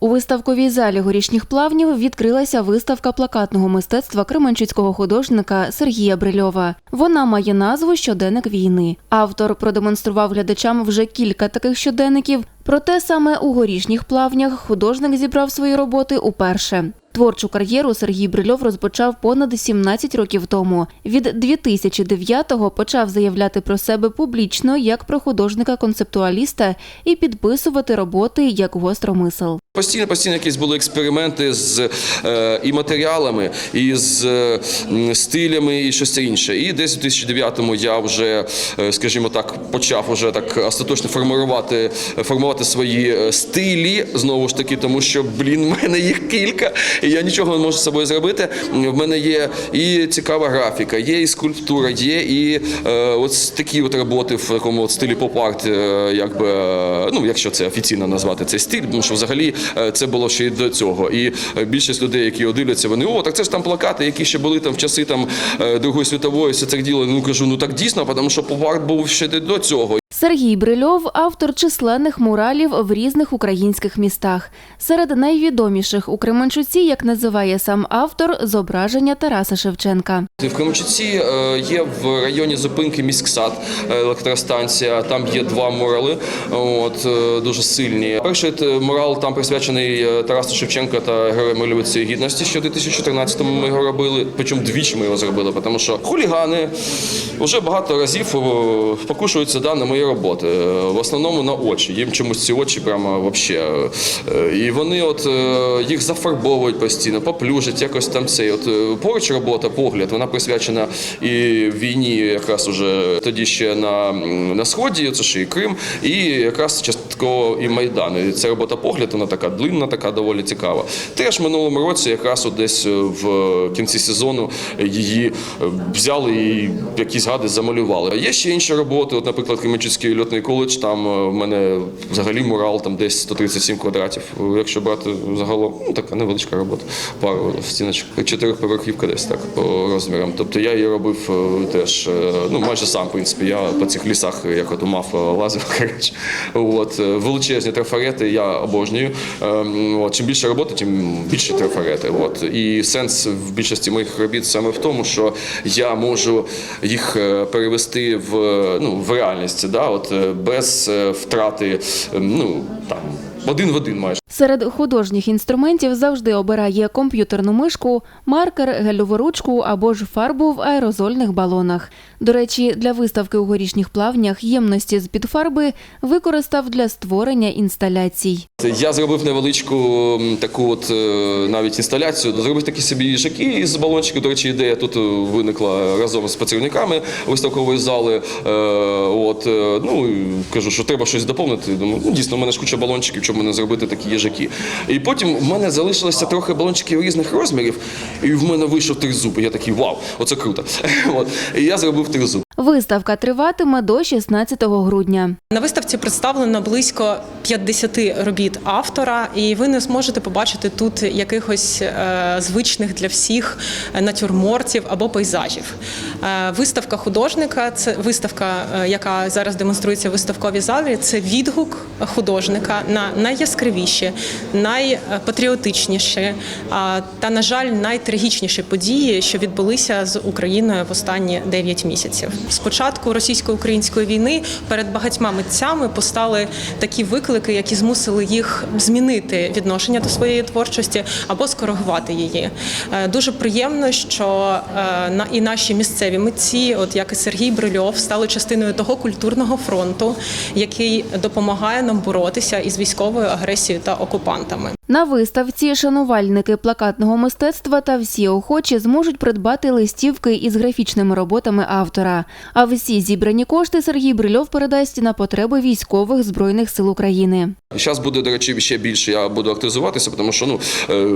У виставковій залі горішніх плавнів відкрилася виставка плакатного мистецтва кременчуцького художника Сергія Брильова. Вона має назву Щоденник війни. Автор продемонстрував глядачам вже кілька таких щоденників. Проте саме у горішніх плавнях художник зібрав свої роботи уперше. Творчу кар'єру Сергій Брильов розпочав понад 17 років тому. Від 2009-го почав заявляти про себе публічно як про художника-концептуаліста і підписувати роботи як гостромисел. Постійно, постійно якісь були експерименти з е, і матеріалами, і з е, стилями, і щось інше. І десь у 2009-му я вже, е, скажімо так, почав уже так остаточно формувати, формувати свої е, стилі знову ж таки, тому що блін, в мене їх кілька, і я нічого не можу з собою зробити. В мене є і цікава графіка, є і скульптура, є і е, от такі от роботи в такому от стилі поп-арт, е, якби е, ну, якщо це офіційно назвати цей стиль, тому що взагалі це було ще й до цього. І е, більшість людей, які його дивляться, вони о, так це ж там плакати, які ще були там в часи там е, Другої світової, все це діло. Ну кажу, ну так дійсно, тому що поп-арт був ще до цього. Сергій Брильов автор численних муралів в різних українських містах. Серед найвідоміших у Кременчуці, як називає сам автор, зображення Тараса Шевченка. В Кременчуці е, є в районі зупинки міськсад е, електростанція. Там є два мурали, от е, дуже сильні. Перший мурал там присвячений Тарасу Шевченка та героям Революції Гідності. Ще в 2014-му ми його робили. Причому двічі ми його зробили, тому що хулігани вже багато разів покушуються да, на мої роботи. Е, В основному на очі. Їм чомусь ці очі прямо вообще. е, І вони от е, їх зафарбовують постійно, поплюжать, якось там цей. От поруч робота, погляд, вона присвячена і війні, якраз уже тоді ще на, на сході, це ж і Крим, і якраз частково і Майдан. І ця робота погляд, вона така длинна, така доволі цікава. Теж в минулому році, якраз от десь в кінці сезону її взяли і якісь гади замалювали. Є ще інші роботи, от, наприклад, Кременчуцький льотний коледж, там е, в мене взагалі мурал там десь 137 квадратів. Якщо брати загалом, ну така невеличка робота, пару стіночок, чотирьохповерхівка десь так по розмірам. Тобто я її робив е, теж, е, ну майже сам, в принципі, я по цих лісах, як от мав лазив, коротше. От, величезні трафарети я обожнюю. Ем, От, чим більше роботи, тим більше трафарети. От. І сенс в більшості моїх робіт саме в тому, що я можу їх перевести в, ну, в реальність, да? от, е, без е, втрати ем, ну, там, один в один майже. Серед художніх інструментів завжди обирає комп'ютерну мишку, маркер, гельову ручку або ж фарбу в аерозольних балонах. До речі, для виставки у горішніх плавнях ємності з-під фарби використав для створення інсталяцій. Я зробив невеличку таку от е, навіть інсталяцію, зробив такі собі їжаки з балончиків. До речі, ідея тут е, виникла разом з працівниками виставкової зали. Е, От, ну, кажу, що треба щось доповнити. Думаю, ну, дійсно, в мене ж куча балончиків, чому не зробити такі їжаки. І потім в мене залишилося трохи балончиків різних розмірів, і в мене вийшов тризуб. Я такий, вау, оце круто. От. І я зробив тризуб. Виставка триватиме до 16 грудня. На виставці представлено близько 50 робіт автора, і ви не зможете побачити тут якихось е, звичних для всіх натюрмортів або пейзажів. Е, виставка художника це виставка, е, яка зараз демонструється в виставковій залі. Це відгук художника на найяскравіші, найпатріотичніші та, на жаль, найтрагічніші події, що відбулися з Україною в останні 9 місяців. З початку російсько-української війни перед багатьма митцями постали такі виклики, які змусили їх змінити відношення до своєї творчості або скоригувати її. Е, Дуже приємно, що е, і наші місцеві митці, от як і Сергій Брильов, стали частиною того культурного фронту, який допомагає нам боротися із військовою агресією та окупантами. На виставці шанувальники плакатного мистецтва та всі охочі зможуть придбати листівки із графічними роботами автора. А всі зібрані кошти Сергій Брильов передасть на потреби військових збройних сил України. Зараз буде, до речі, ще більше я буду активізуватися, тому що ну е,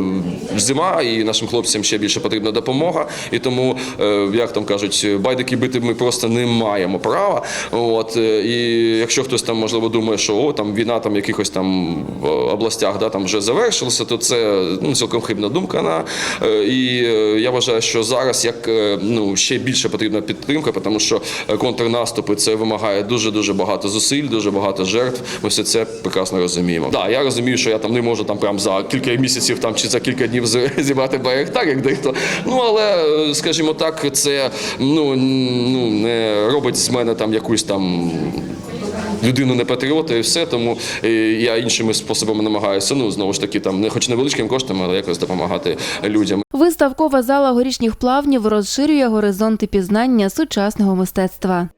зима і нашим хлопцям ще більше потрібна допомога. І тому, е, як там кажуть, байдики бити ми просто не маємо права. От е, і якщо хтось там можливо думає, що о там війна там в якихось там областях да там вже завершена, завершилося, то це ну, цілком хибна думка. На, е, і е, я вважаю, що зараз як е, ну, ще більше потрібна підтримка, тому що контрнаступи це вимагає дуже дуже багато зусиль, дуже багато жертв. Ми все це прекрасно розуміємо. Да, я розумію, що я там не можу там прям за кілька місяців там чи за кілька днів зібрати Байрактар, як дехто. Ну але скажімо так, це ну, ну не робить з мене там якусь там. Людину не патріота і все, тому е, я іншими способами намагаюся. Ну знову ж таки, там не хоч невеличким коштом, але якось допомагати людям. Виставкова зала горішніх плавнів розширює горизонти пізнання сучасного мистецтва.